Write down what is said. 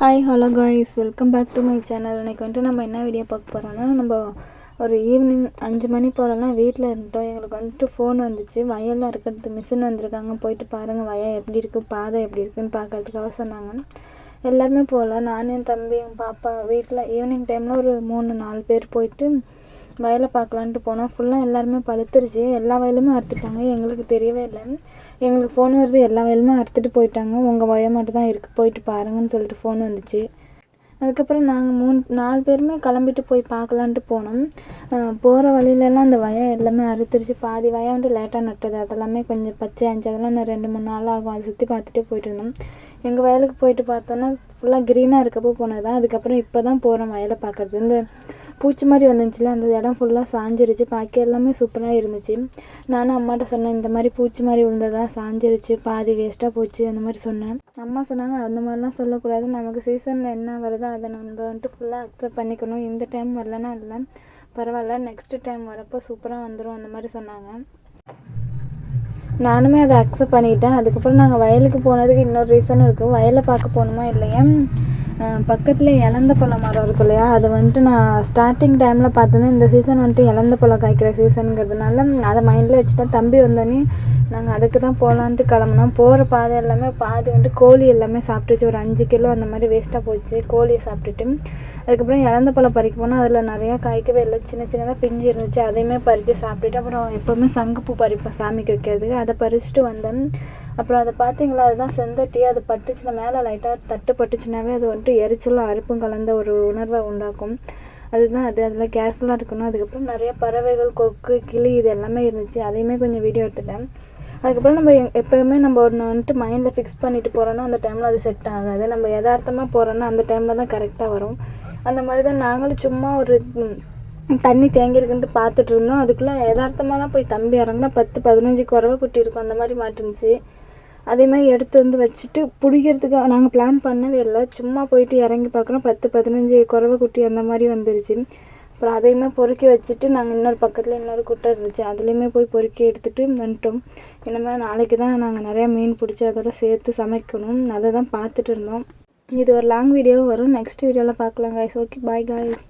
Hi hello guys welcome back to my channel இன்றைக்கி வந்துட்டு நம்ம என்ன வீடியோ பார்க்க போகிறோம்னா நம்ம ஒரு ஈவினிங் அஞ்சு மணி போகிறோம்னா வீட்டில் இருந்துட்டோம். எங்களுக்கு வந்துட்டு ஃபோன் வந்துச்சு. வயலில் இருக்கிறது மிஷின் வந்திருக்காங்க. போயிட்டு பாருங்கள் வயல் எப்படி இருக்குது பாதை எப்படி இருக்குன்னு பார்க்கறதுக்காக சொன்னாங்க. எல்லாருமே போகலாம். நானும் என் தம்பி எங்கள் பாப்பா வீட்டில் ஈவினிங் டைமில் ஒரு மூணு நாலு பேர் போயிட்டு வயலை பார்க்கலான்ட்டு போனோம். ஃபுல்லாக எல்லாருமே பழுத்துருச்சு எல்லா வயலுமே அறுத்துட்டாங்க. எங்களுக்கு தெரியவே இல்லை. எங்களுக்கு ஃபோன் வருது எல்லா வயலுமே அறுத்துட்டு போயிட்டாங்க. உங்கள் வயல் மட்டும் தான் இருக்குது போயிட்டு பாருங்கன்னு சொல்லிட்டு ஃபோன் வந்துச்சு. அதுக்கப்புறம் நாங்கள் மூணு நாலு பேருமே கிளம்பிட்டு போய் பார்க்கலான்ட்டு போனோம். போகிற வழியிலலாம் அந்த வயல் எல்லாமே அறுத்துருச்சு. பாதி வயல் வந்துட்டு லேட்டாக நட்டது. அதெல்லாமே கொஞ்சம் பச்சை அஞ்சு அதெல்லாம் நான் ரெண்டு மூணு நாள் ஆகும். அதை சுற்றி பார்த்துட்டே போயிட்டு இருந்தோம். எங்கள் வயலுக்கு போயிட்டு பார்த்தோன்னா ஃபுல்லாக க்ரீனாக இருக்கப்போ போனது தான் அதுக்கப்புறம் இப்போ தான் போகிறோம் வயலை பார்க்குறது இந்த பூச்சி மாதிரி வந்துச்சுல அந்த இடம் ஃபுல்லாக சாஞ்சிருச்சு. பார்க்க எல்லாமே சூப்பராக இருந்துச்சு. நானும் அம்மாட்ட சொன்னேன் இந்த மாதிரி பூச்சி மாதிரி விழுந்ததா சாஞ்சிருச்சு பாதி வேஸ்ட்டாக போச்சு அந்த மாதிரி சொன்னேன். அம்மா சொன்னாங்க அந்த மாதிரிலாம் சொல்லக்கூடாது. நமக்கு சீசனில் என்ன வருதோ அதை நம்ம வந்துட்டு ஃபுல்லாக அக்செப்ட் பண்ணிக்கணும். இந்த டைம் வரலன்னா இல்லை. பரவாயில்ல நெக்ஸ்ட் டைம் வரப்போ சூப்பராக வந்துடும் அந்த மாதிரி சொன்னாங்க. நானுமே அதை அக்செப்ட் பண்ணிக்கிட்டேன் அதுக்கப்புறம் நாங்கள் வயலுக்கு போனதுக்கு இன்னொரு ரீசன் இருக்குது வயலை பார்க்க போகணுமா இல்லையா? பக்கத்தில் இலந்த பழ மரம் இருக்கும் இல்லையா? அது வந்துட்டு நான் ஸ்டார்டிங் டைமில் பார்த்தேன்னா இந்த சீசன் வந்துட்டு இலந்த பழம் காய்க்கிற சீசனுங்கிறதுனால அதை மைண்டில் வச்சுட்டேன் தம்பி வந்தோடனே நாங்கள் அதுக்கு தான் போகலான்ட்டு கிளம்புனோம். போகிற பாதை எல்லாமே பாதி வந்துட்டு கோழி எல்லாமே சாப்பிட்டுச்சு. ஒரு அஞ்சு கிலோ அந்த மாதிரி வேஸ்ட்டாக போச்சு. கோழியை சாப்பிட்டுட்டு அதுக்கப்புறம் இலந்த பழம் பறிக்க போனால் அதில் நிறையா காய்க்கவே இல்லை. சின்ன சின்னதாக பிஞ்சு இருந்துச்சு. அதையுமே பறித்து சாப்பிட்டுட்டு அப்புறம் எப்போவுமே சங்குப்பூ பறிப்பேன் சாமிக்கு வைக்கிறதுக்கு. அதை பறிச்சுட்டு வந்தேன் அப்புறம் அதை பார்த்தீங்களா? அதுதான் செந்தட்டி. அது பட்டுச்சுன்னா மேலே லைட்டாக தட்டு பட்டுச்சுனாவே அது வந்துட்டு எரிச்சலும் அறுப்பும் கலந்த ஒரு உணர்வை உண்டாக்கும். அதுதான் அது. அதில் கேர்ஃபுல்லாக இருக்கணும். அதுக்கப்புறம் நிறைய பறவைகள் கொக்கு கிளி இது எல்லாமே இருந்துச்சு. அதையுமே கொஞ்சம் வீடியோ எடுத்துட்டேன். அதுக்கப்புறம் நம்ம எப்போயுமே நம்ம ஒன்று வந்துட்டு மைண்டில் ஃபிக்ஸ் பண்ணிட்டு போகிறோன்னா அந்த டைமில் அது செட் ஆகாது. நம்ம யதார்த்தமாக போகிறோன்னா அந்த டைமில் தான் கரெக்டாக வரும். அந்த மாதிரி தான் நாங்களும் சும்மா ஒரு தண்ணி தேங்கியிருக்குன்ட்டு பார்த்துட்டு இருந்தோம். அதுக்குள்ளே யதார்த்தமாக தான் போய் தம்பி இறங்கினா பத்து பதினஞ்சு குறவை குட்டி இருக்கும். அந்த மாதிரி மாட்டுருந்துச்சு. அதே மாதிரி எடுத்து வந்து வச்சுட்டு பிடிக்கிறதுக்கு நாங்கள் பிளான் பண்ணவே இல்லை. சும்மா போயிட்டு இறங்கி பார்க்குறோம். பத்து பதினஞ்சு குறவை குட்டி அந்த மாதிரி வந்துருச்சு. அப்புறம் அதையுமே பொறுக்கி வச்சுட்டு நாங்கள் இன்னொரு பக்கத்தில் இன்னொரு குட்டை இருந்துச்சு. அதுலேயுமே போய் பொறுக்கி எடுத்துகிட்டு வந்துட்டோம். இனிமேல் நாளைக்கு தான் நாங்கள் நிறையா மீன் பிடிச்சி அதோட சேர்த்து சமைக்கணும். அதை தான் பார்த்துட்டு இருந்தோம். இது ஒரு லாங் வீடியோ வரும். நெக்ஸ்ட் வீடியோவில் பார்க்கலாம் காய்ஸ் ஓகே பாய் காய்ஸ்